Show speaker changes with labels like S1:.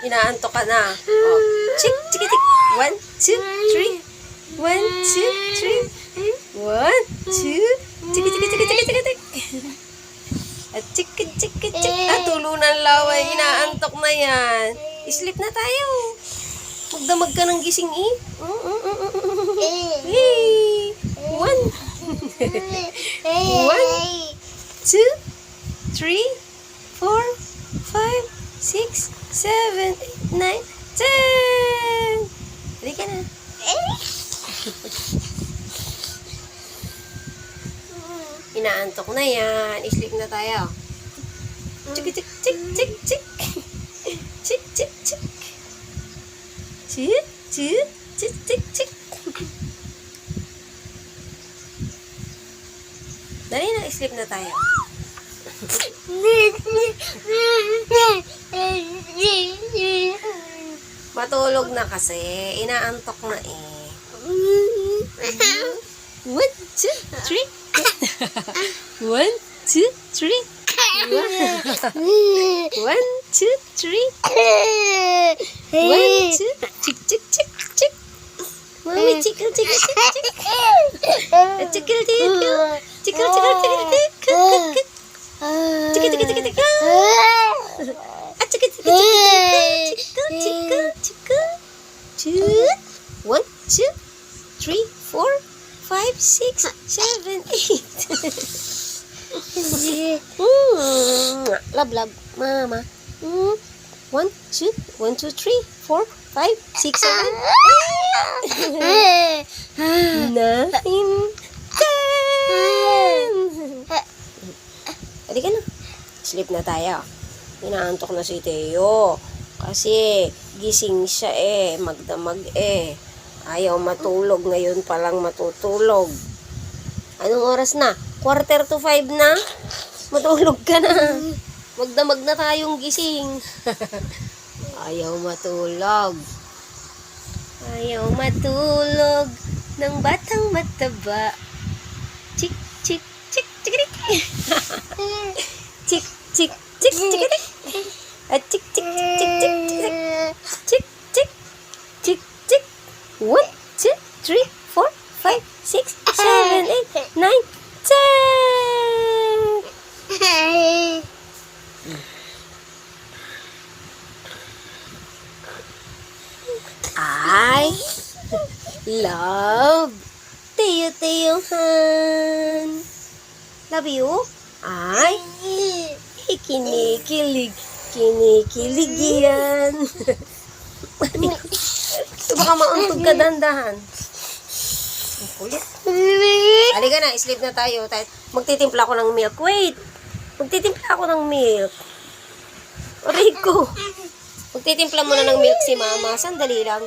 S1: Inaantok ka na. Oh. Chik, chik, chik. One, two, three. One, two, three. One, two. Chik, chik, chik, chik, chik, chik. At chik, chik, chik, chik. Ah, tulunan laway. Inaantok na yan. Sleep na tayo. Magdamag ka ng gising eh. Mm, mm, mm, mm. Hey. One, One. two, three, six, seven, eight, nine, ten. Hindi ka na. Inaantok na yan. Sleep na tayo. Chik, chik, chik, chik, chik. Chik, chik, chik. Chik, chik, chik, chik, chik. Dali na, sleep na tayo. Matulog na kasi. Inaantok na eh. Mm-hmm. One, two, three. One, two, three. One, two, three. One, two, chick, chick, chick, chick. Mommy, tickle, tickle, tickle, tickle. Tickle, tickle. Tickle, tickle, tickle, tickle. Tickle, tickle, tickle, tickle. Ah, tickle, tickle, tickle, tickle. 1, 2, 3, 4, 5, 6, 7, 8. mm. Love, love, mama. Mm. 1, 2, 1, 2, 3, 4, 5, 6, 7, 8. 9, 10. Halika na. Sleep na tayo. Inaantok na si Teo. Kasi gising siya eh. Magdamag eh. Ayaw matulog, ngayon pa lang matutulog. Anong oras na? Quarter to five na? Matulog ka na. Magdamag na tayong gising. Ayaw matulog. Ayaw matulog ng batang mataba. Chik, chik, chik, chikirik. chik, chik, chik, chikirik. At five, six, seven, eight, nine, ten. I love Teo Teo Han. Love you? Eh, kinikilig. Kinikilig yan. Baka mauntog ka dandahan. Ang kulit. Halika na, sleep na tayo. Magtitimpla ako ng milk. Wait! Magtitimpla ako ng milk. Ko. Magtitimpla muna ng milk si mama. Sandali lang.